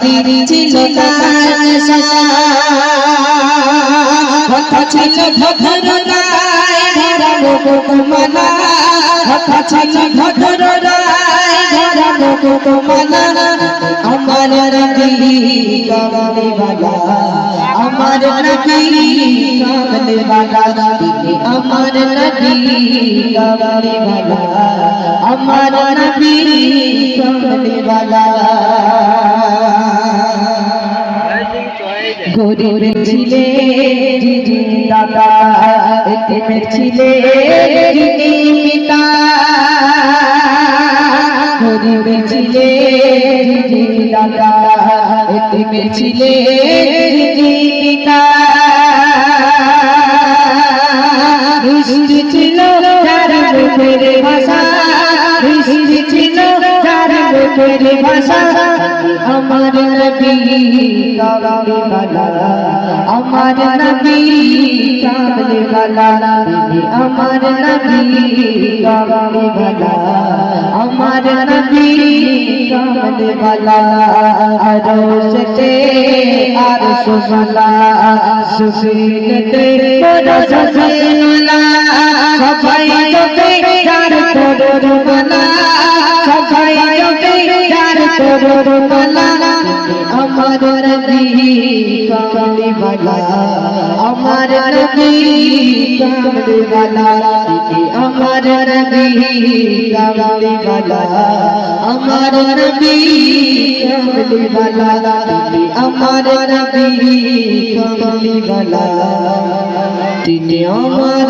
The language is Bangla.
বাড়ির ছিল ছিল ভদ্র রায় ধরা লোক মানা ছিল ভদ্র রায় ধরা লোক মানা আমার রবি কমলে বালা আমার রবি কমলে বালা আমার রবি কমলে বালা আমার রবি কমলে বালা গরিবের ছিলে দাদা এতিমের ছিলে পিতা গরিবের ছিলে দাদা এতিমের ছিলে পিতা ছিল ভাষা ছিল তোর ভাষা আমার নবী কামলে বালা আমার নবী কামলে বালা আমার নবী কামলে বালা আমার নবী কামলে বালা আরশ তে আরশ বালা সুফিন তে পরশ সবাই তো তে চার তোর বালা করো মালা আমার নবী কামলি বালা আমার নবী কামলি বালা আমার নবী কামলি বালা আমার নবী কামলি বালা আমার আমার